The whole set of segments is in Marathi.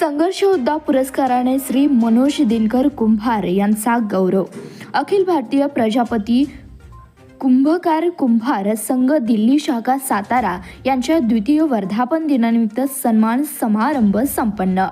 संघर्ष योद्धा पुरस्काराने श्री मनोज दिनकर कुंभार यांचा गौरव. अखिल भारतीय प्रजापती कुंभकार कुंभार संघ दिल्ली शाखा सातारा यांच्या द्वितीय वर्धापन दिनानिमित्त सन्मान समारंभ संपन्न.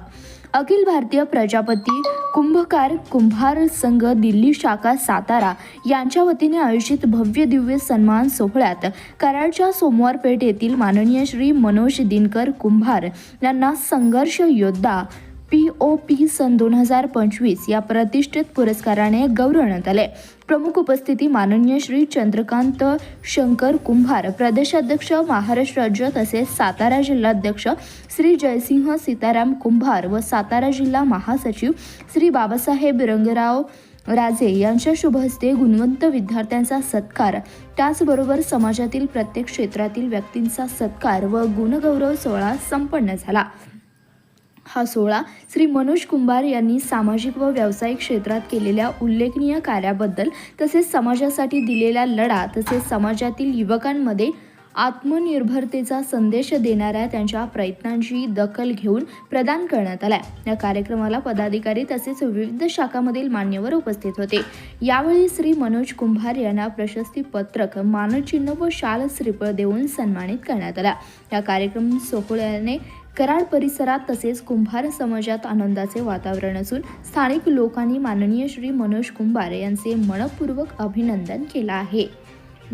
अखिल भारतीय प्रजापती कुंभकार कुंभार संघ दिल्ली शाखा सातारा यांच्या वतीने आयोजित भव्य दिव्य सन्मान सोहळ्यात कराडच्या सोमवार पेठ येथील माननीय श्री मनोज दिनकर कुंभार यांना संघर्ष योद्धा पी ओ पी सन दोन हजार पंचवीस या प्रतिष्ठित पुरस्काराने गौरवण्यात आले. प्रमुख उपस्थिती माननीय श्री चंद्रकांत शंकर कुंभार प्रदेशाध्यक्ष महाराष्ट्र राज्य तसेच सातारा जिल्हाध्यक्ष श्री जयसिंह सीताराम कुंभार व सातारा जिल्हा महासचिव श्री बाबासाहेब रंगराव राजे यांच्या शुभहस्ते गुणवंत विद्यार्थ्यांचा सत्कार त्याचबरोबर समाजातील प्रत्येक क्षेत्रातील व्यक्तींचा सत्कार व गुणगौरव सोहळा संपन्न झाला. हा सोहळा श्री मनोज कुंभार यांनी सामाजिक व व्यावसायिक क्षेत्रात केलेल्या उल्लेखनीय कार्याबद्दल तसेच समाजासाठी दिलेला लढा तसेच समाजातील युवकांमध्ये आत्मनिर्भरतेचा संदेश देणाऱ्या त्यांच्या प्रयत्नांची दखल घेऊन प्रदान करण्यात आला या कार्यक्रमाला पदाधिकारी तसेच विविध शाखामधील मान्यवर उपस्थित होते. यावेळी श्री मनोज कुंभार यांना प्रशस्ती पत्रक मानचिन्ह व शाल श्रीफळ देऊन सन्मानित करण्यात आला. या कार्यक्रम सोहळ्याने कराड परिसरात तसेच कुंभार समाजात आनंदाचे वातावरण असून स्थानिक लोकांनी माननीय श्री मनोज कुंभार यांचे मनपूर्वक अभिनंदन केलं आहे.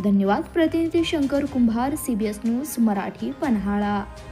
धन्यवाद. प्रतिनिधी शंकर कुंभार सीबीएस न्यूज मराठी पन्हाळा.